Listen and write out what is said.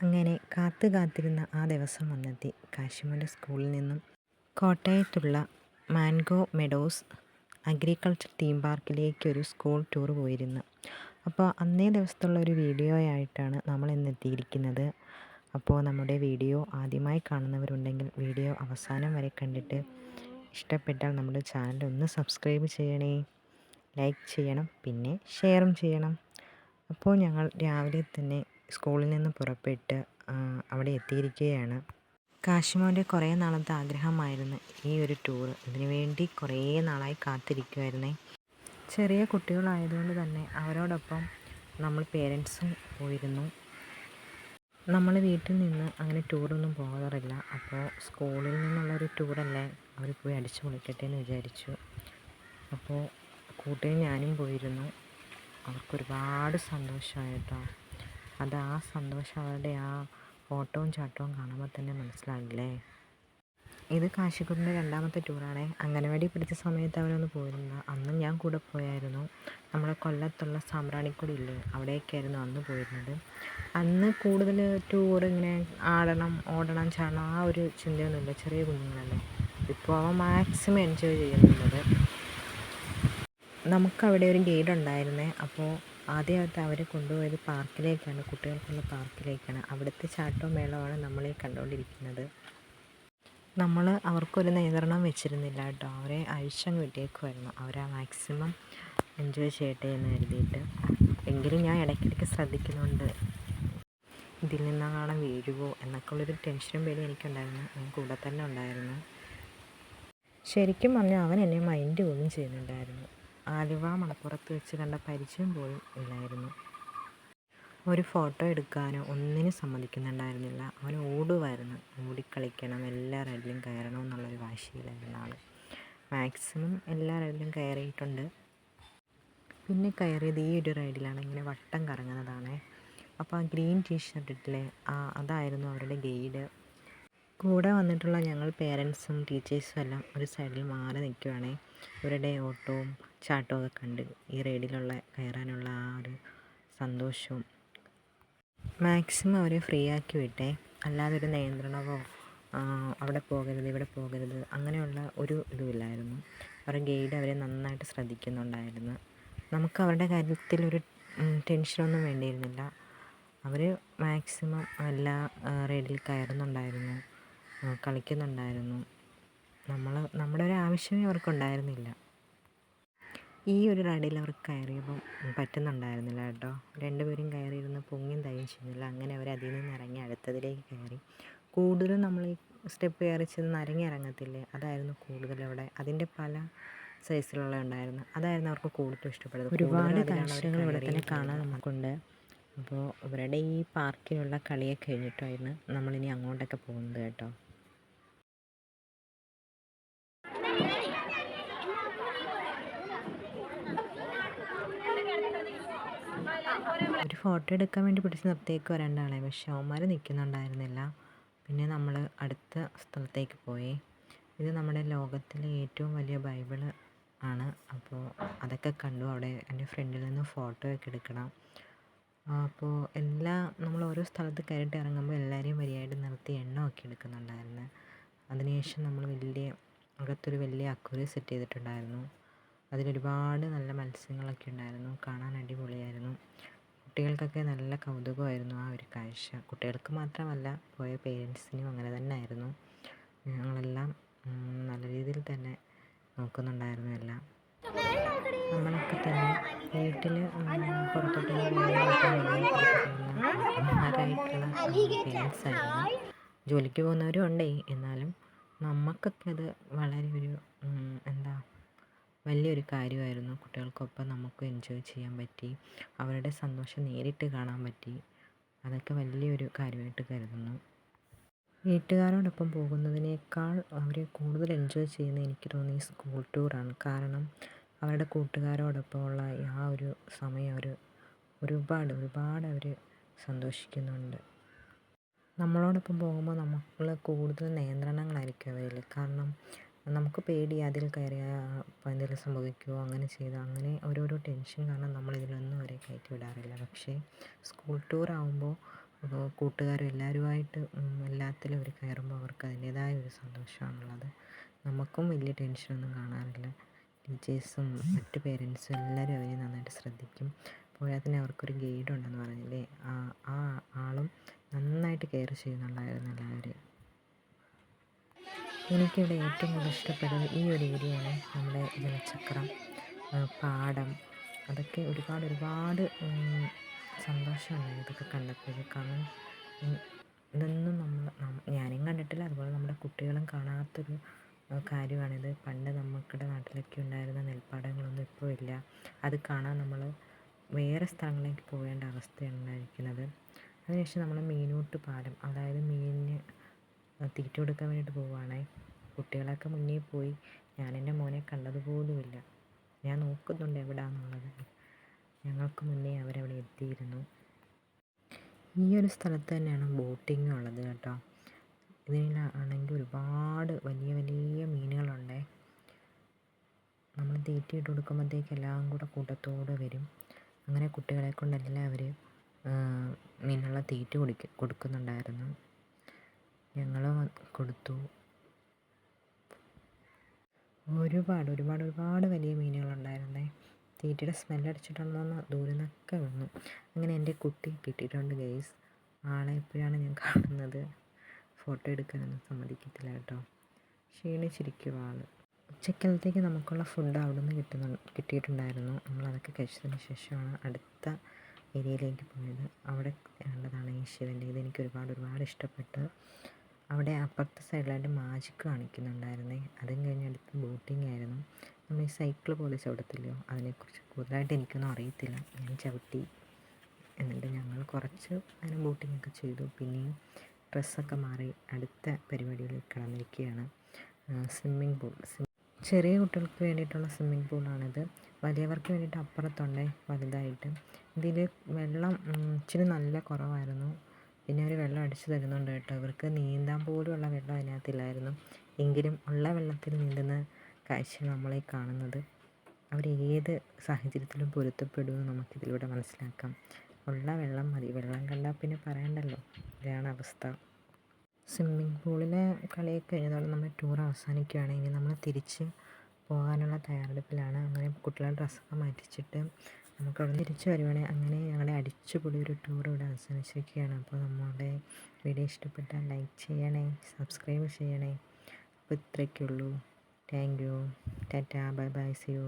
അങ്ങനെ കാത്തു കാത്തിരുന്ന ആ ദിവസം വന്നെത്തി. കാശിമല സ്കൂളിൽ നിന്നും കോട്ടയത്തുള്ള മാൻഗോ മെഡോസ് അഗ്രികൾച്ചർ തീം പാർക്കിലേക്ക് ഒരു സ്കൂൾ ടൂർ പോയിരുന്നു. അപ്പോൾ അന്നേ ദിവസത്തുള്ള ഒരു വീഡിയോ ആയിട്ടാണ് നമ്മൾ ഇന്ന് എത്തിയിരിക്കുന്നത്. അപ്പോൾ നമ്മുടെ വീഡിയോ ആദ്യമായി കാണുന്നവരുണ്ടെങ്കിൽ വീഡിയോ അവസാനം വരെ കണ്ടിട്ട് ഇഷ്ടപ്പെട്ടാൽ നമ്മുടെ ചാനൽ ഒന്ന് സബ്സ്ക്രൈബ് ചെയ്യണേ ലൈക്ക് ചെയ്യണം പിന്നെ ഷെയറും ചെയ്യണം. അപ്പോൾ ഞങ്ങൾ രാവിലെ തന്നെ സ്കൂളിൽ നിന്ന് പുറപ്പെട്ട് അവിടെ എത്തിയിരിക്കുകയാണ്. കാശിമോന്റെ കുറേ നാളത്തെ ആഗ്രഹമായിരുന്നു ഈ ഒരു ടൂർ ഇതിനുവേണ്ടി കുറേ നാളായി കാത്തിരിക്കുമായിരുന്നേ ചെറിയ കുട്ടികളായതുകൊണ്ട് തന്നെ അവരോടൊപ്പം നമ്മൾ പേരൻസും പോയിരുന്നു. നമ്മൾ വീട്ടിൽ നിന്ന് അങ്ങനെ ടൂറൊന്നും പോകാറില്ല. അപ്പോൾ സ്കൂളിൽ നിന്നുള്ളൊരു ടൂറല്ലേ അവർ പോയി അടിച്ചു പൊളിക്കട്ടെ എന്ന് വിചാരിച്ചു. അപ്പോൾ കൂട്ടുകാരും ഞാനും പോയിരുന്നു. അവർക്കൊരുപാട് സന്തോഷമായി കേട്ടോ അത് ആ സന്തോഷം അവരുടെ ആ ഓട്ടവും ചാട്ടവും കാണുമ്പോൾ തന്നെ മനസ്സിലാകില്ലേ ഇത് കാശിക്കുട്ടിന്റെ രണ്ടാമത്തെ ടൂറാണേ അംഗനവാടി പഠിച്ച സമയത്ത് അവനൊന്ന് പോയിരുന്നു. അന്നും ഞാൻ കൂടെ പോയായിരുന്നു. നമ്മുടെ കൊല്ലത്തുള്ള സാമ്പ്രാണിക്കുടി ഇല്ലേ? അവിടേക്കായിരുന്നു അന്ന് പോയിരുന്നത്. അന്ന് കൂടുതൽ ടൂർ ഇങ്ങനെ ആടണം ഓടണം ചാടണം ആ ഒരു ചിന്തയൊന്നുമില്ല. ചെറിയ കുഞ്ഞുങ്ങളല്ലേ. ഇപ്പോൾ അവൻ മാക്സിമം എൻജോയ് ചെയ്യുന്നുള്ളത് നമുക്കവിടെ ഒരു ഗൈഡ് ഉണ്ടായിരുന്നേ അപ്പോൾ ആദ്യമായിട്ട് അവരെ കൊണ്ടുപോയത് പാർക്കിലേക്കാണ് കുട്ടികൾക്കുള്ള പാർക്കിലേക്കാണ്. അവിടുത്തെ ചാട്ടവും മേളമാണ് നമ്മളീ കണ്ടുകൊണ്ടിരിക്കുന്നത്. നമ്മൾ അവർക്കൊരു നിയന്ത്രണം വെച്ചിരുന്നില്ല കേട്ടോ. അവരെ അഴിച്ചങ്ങ് വിട്ടേക്കുമായിരുന്നു അവരാ മാക്സിമം എൻജോയ് ചെയ്യട്ടെ എന്ന് കരുതിയിട്ട്. എങ്കിലും ഞാൻ ഇടയ്ക്കിടയ്ക്ക് ശ്രദ്ധിക്കുന്നുണ്ട്. ഇതിൽ നിന്നാണ് വീഴുവോ എന്നൊക്കെ ഉള്ളൊരു ടെൻഷനും പേടി എനിക്കുണ്ടായിരുന്നു. ഞാൻ കൂടെ തന്നെ ഉണ്ടായിരുന്നു. ശരിക്കും പറഞ്ഞാൽ അവൻ എന്നെ മൈൻഡ് പോലും ചെയ്യുന്നുണ്ടായിരുന്നു. ആലുവ മണപ്പുറത്ത് വെച്ച് കണ്ട പരിചയം പോലും ഇല്ലായിരുന്നു. ഒരു ഫോട്ടോ എടുക്കാനോ ഒന്നിനും സമ്മതിക്കുന്നുണ്ടായിരുന്നില്ല. അവൻ ഓടുമായിരുന്നു ഓടിക്കളിക്കണം. എല്ലാ റൈഡിലും കയറണം എന്നുള്ളൊരു വാശിയിലായിരുന്നു ആൾ മാക്സിമം എല്ലാ റൈഡിലും കയറിയിട്ടുണ്ട്. പിന്നെ കയറിയത് ഈ ഒരു റൈഡിലാണ്. ഇങ്ങനെ വട്ടം കറങ്ങുന്നതാണ്. അപ്പോൾ ആ ഗ്രീൻ ടീഷർട്ട് ഇട്ടില്ലേ? ആ അതായിരുന്നു അവരുടെ ഗൈഡ്. കൂടെ വന്നിട്ടുള്ള ഞങ്ങൾ പേരൻസും ടീച്ചേഴ്സും എല്ലാം ഒരു സൈഡിൽ മാറി നിൽക്കുവാണേ. ഇവരുടെ ഓട്ടവും ചാട്ടവും ഒക്കെ കണ്ട് ഈ റൈഡിലുള്ള കയറാനുള്ള ആ ഒരു സന്തോഷവും. മാക്സിമം അവരെ ഫ്രീ ആക്കി വിട്ടേ. അല്ലാതെ ഒരു നിയന്ത്രണമോ അവിടെ പോകരുത് ഇവിടെ പോകരുത് അങ്ങനെയുള്ള ഒരു ഇതുമില്ലായിരുന്നു. അവരുടെ ഗൈഡ് അവരെ നന്നായിട്ട് ശ്രദ്ധിക്കുന്നുണ്ടായിരുന്നു. നമുക്ക് അവരുടെ കാര്യത്തിൽ ഒരു ടെൻഷനൊന്നും വേണ്ടിയിരുന്നില്ല. അവർ മാക്സിമം എല്ലാ റൈഡിൽ കയറുന്നുണ്ടായിരുന്നു കളിക്കുന്നുണ്ടായിരുന്നു. നമ്മൾ നമ്മുടെ ഒരു ആവശ്യമേ അവർക്കുണ്ടായിരുന്നില്ല. ഈ ഒരു റൈഡിൽ അവർക്ക് കയറിയപ്പം പറ്റുന്നുണ്ടായിരുന്നില്ല കേട്ടോ. രണ്ടുപേരും കയറിയിരുന്ന് പൊങ്ങിയും തയ്യും ചെയ്യുന്നില്ല. അങ്ങനെ അവർ അതിൽ നിന്ന് ഇറങ്ങി അടുത്തതിലേക്ക് കയറി. കൂടുതലും നമ്മൾ ഈ സ്റ്റെപ്പ് കയറി ചെന്ന് നരങ്ങി ഇറങ്ങത്തില്ലേ? അതായിരുന്നു കൂടുതൽ അവിടെ. അതിന്റെ പല സൈസിലുള്ള ഉണ്ടായിരുന്നു. അതായിരുന്നു അവർക്ക് കൂടുതൽ ഇഷ്ടപ്പെടുന്നത്. ഒരുപാട് കാഴ്ചകൾ ഇവിടെ തന്നെ കാണാൻ നമുക്കുണ്ട്. അപ്പോൾ ഇവരുടെ ഈ പാർക്കിലുള്ള കളിയൊക്കെ കഴിഞ്ഞിട്ടായിരുന്നു നമ്മളിനി അങ്ങോട്ടൊക്കെ പോകുന്നത് കേട്ടോ. ഒരു ഫോട്ടോ എടുക്കാൻ വേണ്ടി പിടിച്ച് നിർത്തിയേക്ക് രണ്ടാളെ. പക്ഷെ അവന്മാർ നിൽക്കുന്നുണ്ടായിരുന്നില്ല പിന്നെ നമ്മൾ അടുത്ത സ്ഥലത്തേക്ക് പോയി. ഇത് നമ്മുടെ ലോകത്തിലെ ഏറ്റവും വലിയ ബൈബിൾ ആണ്. അപ്പോൾ അതൊക്കെ കണ്ടു. അവിടെ എന്റെ ഫ്രണ്ടിൽ നിന്ന് ഫോട്ടോ ഒക്കെ എടുക്കണം. അപ്പോൾ എല്ലാ നമ്മൾ ഓരോ സ്ഥലത്ത് കയറിയിട്ട് ഇറങ്ങുമ്പോൾ എല്ലാവരെയും വരിയായിട്ട് നിർത്തി എണ്ണമൊക്കെ എടുക്കുന്നുണ്ടായിരുന്നു. അതിനുശേഷം നമ്മൾ വലിയ അകത്തൊരു വലിയ അക്വറി സെറ്റ് ചെയ്തിട്ടുണ്ടായിരുന്നു. അതിലൊരുപാട് നല്ല മത്സ്യങ്ങളൊക്കെ ഉണ്ടായിരുന്നു. കാണാൻ അടിപൊളിയായിരുന്നു. കുട്ടികൾക്കൊക്കെ നല്ല കൗതുകമായിരുന്നു ആ ഒരു കാഴ്ച. കുട്ടികൾക്ക് മാത്രമല്ല പോയ പേരൻസിനും അങ്ങനെ തന്നെ ആയിരുന്നു. ഞങ്ങളെല്ലാം നല്ല രീതിയിൽ തന്നെ നോക്കുന്നുണ്ടായിരുന്നു എല്ലാം. നമ്മളൊക്കെ തന്നെ വീട്ടിൽ പുറത്തോട്ട് ജോലിക്ക് പോകുന്നവരും ഉണ്ടേ. എന്നാലും നമുക്കൊക്കെ അത് വളരെ ഒരു എന്താ വലിയൊരു കാര്യമായിരുന്നു. കുട്ടികൾക്കൊപ്പം നമുക്ക് എൻജോയ് ചെയ്യാൻ പറ്റി. അവരുടെ സന്തോഷം നേരിട്ട് കാണാൻ പറ്റി. അതൊക്കെ വലിയൊരു കാര്യമായിട്ട് കരുതുന്നു. വീട്ടുകാരോടൊപ്പം പോകുന്നതിനേക്കാൾ അവരെ കൂടുതൽ എൻജോയ് ചെയ്യുന്നത് എനിക്ക് തോന്നി സ്കൂൾ ടൂറാണ് കാരണം അവരുടെ കൂട്ടുകാരോടൊപ്പമുള്ള ആ ഒരു സമയം അവർ ഒരുപാട് ഒരുപാട് അവർ സന്തോഷിക്കുന്നുണ്ട്. നമ്മളോടൊപ്പം പോകുമ്പോൾ നമ്മൾ കൂടുതൽ നിയന്ത്രണങ്ങളായിരിക്കും അവരിൽ. കാരണം നമുക്ക് പേടി അതിൽ കയറിയാൽ എന്തെങ്കിലും സംഭവിക്കുമോ അങ്ങനെ ചെയ്താൽ അങ്ങനെ ഓരോരോ ടെൻഷൻ കാരണം നമ്മൾ ഇതിലൊന്നും അവരെ കയറ്റി വിടാറില്ല. പക്ഷേ സ്കൂൾ ടൂർ ആകുമ്പോൾ കൂട്ടുകാരും എല്ലാവരുമായിട്ട് എല്ലാത്തിലും അവർ കയറുമ്പോൾ അവർക്ക് അതിന്റേതായ ഒരു സന്തോഷമാണുള്ളത്. നമുക്കും വലിയ ടെൻഷനൊന്നും കാണാറില്ല. ടീച്ചേഴ്സും മറ്റ് പേരൻസും എല്ലാവരും അവരെ നന്നായിട്ട് ശ്രദ്ധിക്കും. പോരാത്തതിന് അവർക്കൊരു ഗൈഡ് ഉണ്ടെന്ന് പറഞ്ഞില്ലേ? ആ ആ ആളും നന്നായിട്ട് കെയർ ചെയ്യുന്നുണ്ടായിരുന്നു എല്ലാവരെയും എനിക്കിവിടെ ഏറ്റവും കൂടുതൽ ഇഷ്ടപ്പെട്ടത് ഈ ഒരു ഏരിയയാണ് നമ്മുടെ ജലചക്രം പാടം. അതൊക്കെ ഒരുപാട് ഒരുപാട് സന്തോഷമുണ്ടായി ഇതൊക്കെ കണ്ടപ്പോഴും കാരണം ഇതൊന്നും നമ്മൾ ഞാനും കണ്ടിട്ടില്ല. അതുപോലെ നമ്മുടെ കുട്ടികളും കാണാത്തൊരു കാര്യമാണിത് പണ്ട് നമുക്കിടെ നാട്ടിലൊക്കെ ഉണ്ടായിരുന്ന നെൽപ്പാടങ്ങളൊന്നും ഇപ്പോൾ ഇല്ല. അത് കാണാൻ നമ്മൾ വേറെ സ്ഥലങ്ങളിലേക്ക് പോകേണ്ട അവസ്ഥയാണ് ഉണ്ടായിരിക്കുന്നത്. അതിനുശേഷം നമ്മൾ മീനൂട്ട് പാലം അതായത് മീനിന് തീറ്റ കൊടുക്കാൻ വേണ്ടിയിട്ട് പോവുകയാണേ കുട്ടികളൊക്കെ മുന്നേ പോയി. ഞാൻ എന്റെ മോനെ കണ്ടതുപോലുമില്ല. ഞാൻ നോക്കുന്നുണ്ട് എവിടെയാണെന്നുള്ളത് ഞങ്ങൾക്ക് മുന്നേ അവരവിടെ എത്തിയിരുന്നു. ഈ ഒരു സ്ഥലത്ത് തന്നെയാണ് ബോട്ടിങ് ഉള്ളത് കേട്ടോ. ഇതിലാണെങ്കിൽ ഒരുപാട് വലിയ വലിയ മീനുകളുണ്ട്. നമ്മൾ തീറ്റ ഇട്ട് കൊടുക്കുമ്പോഴത്തേക്ക് എല്ലാം കൂടെ കൂട്ടത്തോടെ വരും. അങ്ങനെ കുട്ടികളെ കൊണ്ടെല്ലാം അവർ മീനുള്ള തീറ്റ കുടിക്ക കൊടുക്കുന്നുണ്ടായിരുന്നു. ഞങ്ങൾ കൊടുത്തു. ഒരുപാട് ഒരുപാട് ഒരുപാട് വലിയ മീനുകളുണ്ടായിരുന്നേ. തീറ്റയുടെ സ്മെല്ലടിച്ചിട്ടുണ്ടോയെന്ന് ദൂരെ നിന്നൊക്കെ വന്നു. അങ്ങനെ എന്റെ കുട്ടി കിട്ടിയിട്ടുണ്ട് ഗെയ്സ് ആളെ എപ്പോഴാണ് ഞാൻ കാണുന്നത്? ഫോട്ടോ എടുക്കാനൊന്നും സമ്മതിക്കത്തില്ല കേട്ടോ. ക്ഷീണിച്ചിരിക്കും ആൾ ഉച്ചക്കലത്തേക്ക് നമുക്കുള്ള ഫുഡ് അവിടെ നിന്ന് കിട്ടുന്നു കിട്ടിയിട്ടുണ്ടായിരുന്നു നമ്മളതൊക്കെ കഴിച്ചതിന് ശേഷമാണ് അടുത്ത ഏരിയയിലേക്ക് പോയത്. അവിടെ ഉള്ളതാണ് ഈ ശിവന്റെ. ഇത് എനിക്ക് ഒരുപാട് ഒരുപാട് ഇഷ്ടപ്പെട്ടു. അവിടെ അപ്പുറത്തെ സൈഡിലായിട്ട് മാജിക് കാണിക്കുന്നുണ്ടായിരുന്നേ. അതും കഴിഞ്ഞ് അടുത്ത് ബോട്ടിംഗ് ആയിരുന്നു. നമ്മൾ ഈ സൈക്കിൾ പോലെ ചവിടത്തില്ലയോ അതിനെക്കുറിച്ച് കൂടുതലായിട്ട് എനിക്കൊന്നും അറിയത്തില്ല. ഞാൻ ചവിട്ടി. എന്നിട്ട് ഞങ്ങൾ കുറച്ച് അങ്ങനെ ബോട്ടിംഗ് ഒക്കെ ചെയ്തു. പിന്നെയും ഡ്രസ്സൊക്കെ മാറി അടുത്ത പരിപാടികളിൽ കടന്നിരിക്കുകയാണ്. സ്വിമ്മിംഗ് പൂൾ ചെറിയ കുട്ടികൾക്ക് വേണ്ടിയിട്ടുള്ള സ്വിമ്മിംഗ് പൂളാണിത് വലിയവർക്ക് വേണ്ടിയിട്ട് അപ്പുറത്തുണ്ടേ വലുതായിട്ട്. ഇതിൽ വെള്ളം ഇച്ചിരി നല്ല കുറവായിരുന്നു. പിന്നെ അവർ വെള്ളം അടിച്ചു തരുന്നുണ്ട് കേട്ടോ. ഇവർക്ക് നീന്താൻ പോലുമുള്ള വെള്ളം അതിനകത്തില്ലായിരുന്നു. എങ്കിലും ഉള്ള വെള്ളത്തിൽ നീന്തുന്ന കാഴ്ച നമ്മളെ കാണുന്നത്. അവർ ഏത് സാഹചര്യത്തിലും പൊരുത്തപ്പെടുമെന്ന് നമുക്കിതിലൂടെ മനസ്സിലാക്കാം. ഉള്ള വെള്ളം മതി. വെള്ളം കണ്ടാൽ പിന്നെ പറയണ്ടല്ലോ. ഇതാണ് അവസ്ഥ. സ്വിമ്മിംഗ് പൂളിലെ കളിയൊക്കെ കഴിഞ്ഞതോടെ നമ്മൾ ടൂർ അവസാനിക്കുകയാണെങ്കിൽ നമ്മൾ തിരിച്ച് പോകാനുള്ള തയ്യാറെടുപ്പിലാണ്. അങ്ങനെ കുട്ടികളുടെ ഡ്രസ്സൊക്കെ മാറ്റിച്ചിട്ട് നമുക്ക് അവിടെ തിരിച്ച് വരുവാണെങ്കിൽ അങ്ങനെ ഞങ്ങളുടെ അടിച്ചുപൊളി ഒരു ടൂർ ഇവിടെ അവസാനിച്ചിരിക്കുകയാണ്. അപ്പോൾ നമ്മുടെ വീഡിയോ ഇഷ്ടപ്പെട്ടാൽ ലൈക്ക് ചെയ്യണേ സബ്സ്ക്രൈബ് ചെയ്യണേ. അപ്പോൾ ഇത്രയൊക്കെയുള്ളൂ. Thank you tata bye bye see you